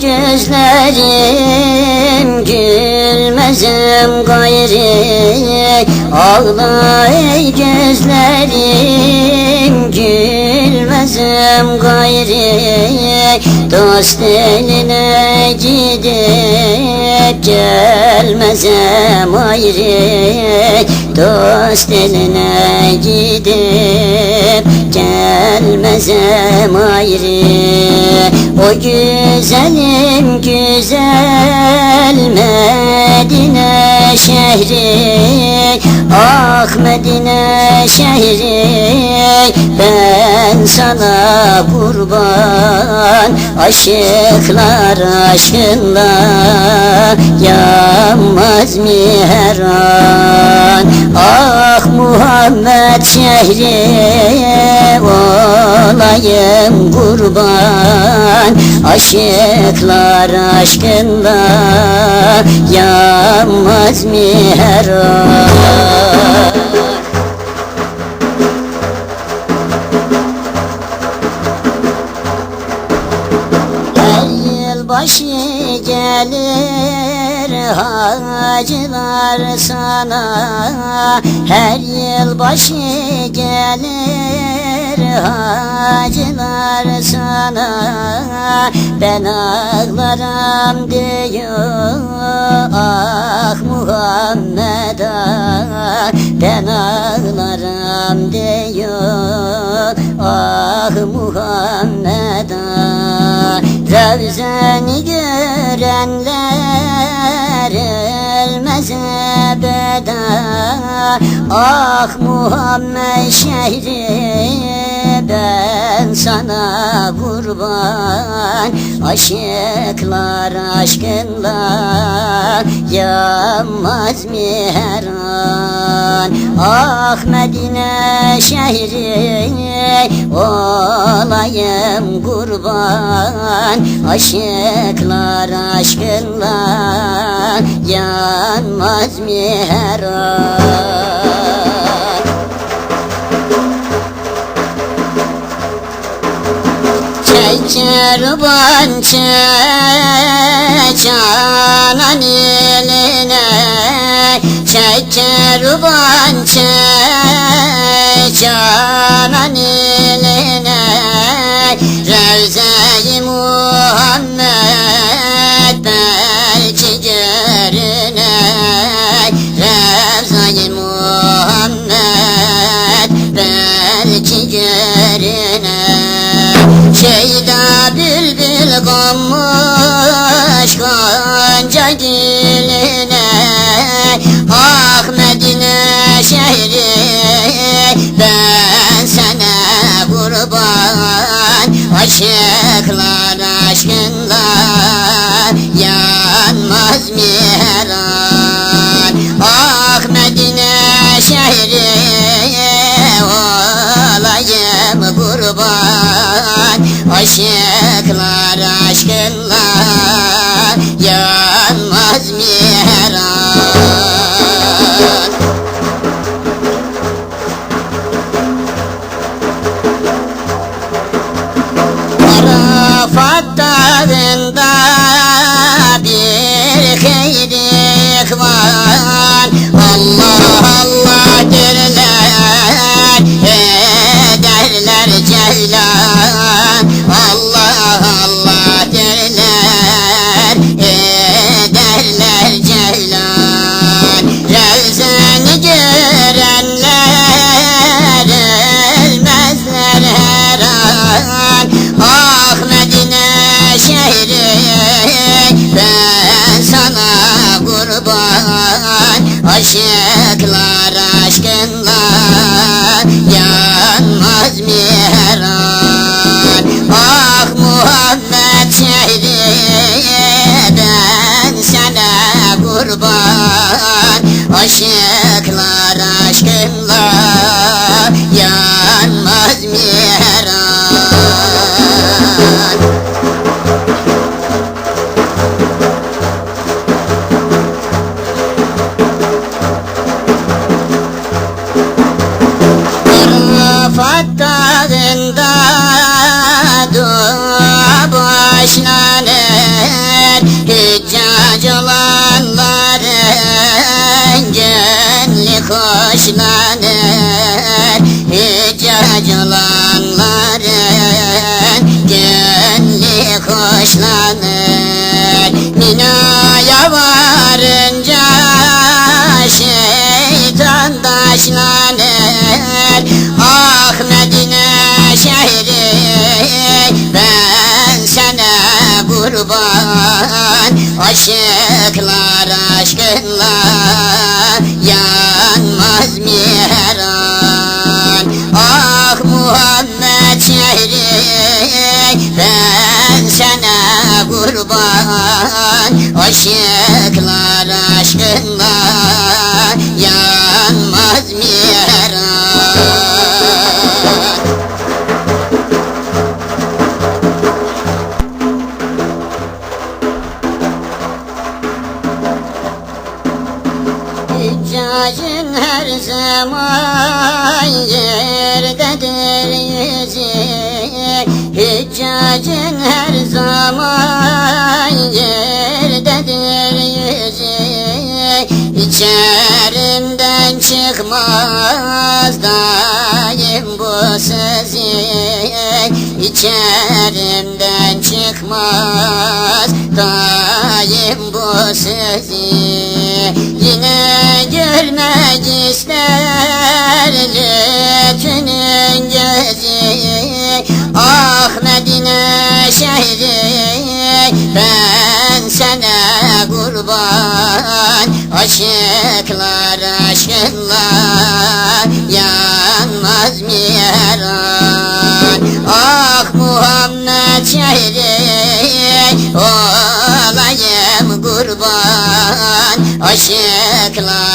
gözlerim gülmezim gayri Ağla ey gözlerim gülmezim gayri Dost eline gidip gelmezim ayrı. Dost eline gidip gelmezim ayrı. O güzelim güzel Medine şehri Ah Medine şehri. Ben sana kurban Aşıklar aşkında Yanmaz mi her an? Ah Muhammed şehri Olayım kurban Aşıklar aşkında Yanmaz mi her an başı gelir hacılar sana. Her yıl başı gelir hacılar sana. Ben ağlarım diyor ah Muhammed ah Ben ağlarım diyor ah Muhammed ah Ravzeni görenler ölmez ebeda. Ah Muhammed şehri ben sana kurban. Aşıklar aşkınla yanmaz mi her an? Ah Medine şehri olayım kurban. Aşıklar aşkınla yanmaz mı her an Çeker çek canan eline. Çeker çek konmuş Gonca gülüne Ah Medine şehri Ben sana kurban. Aşıklar aşkınla Yanmaz mı her Ah Medine şehri Olayım kurban. Aşıklar Yanmaz mı Aşıklar aşkınla yanmaz mihran Ah Muhammed şehriden sana kurban. Aşık hoşlanır Hicrac olanların gönlü hoşlanır. Mina'ya varınca şeytan taşlanır. Ah Medine şehri ben sana kurban. Aşıklar aşkınla kurban Aşıklar aşkınla yanmaz miran Hüccacın her zaman yerdedir yüzü Hüccacın her zaman yerdedir yüzü. İçerimden çıkmaz daim bu sözü. İçerimden çıkmaz daim bu sözü. Yine görmek ister lütfünün gözü Ah Medine şehri ben sana kurban. Aşıklar aşkınla yanmaz miran Ah Muhammed şehri olayım kurban. Aşıklar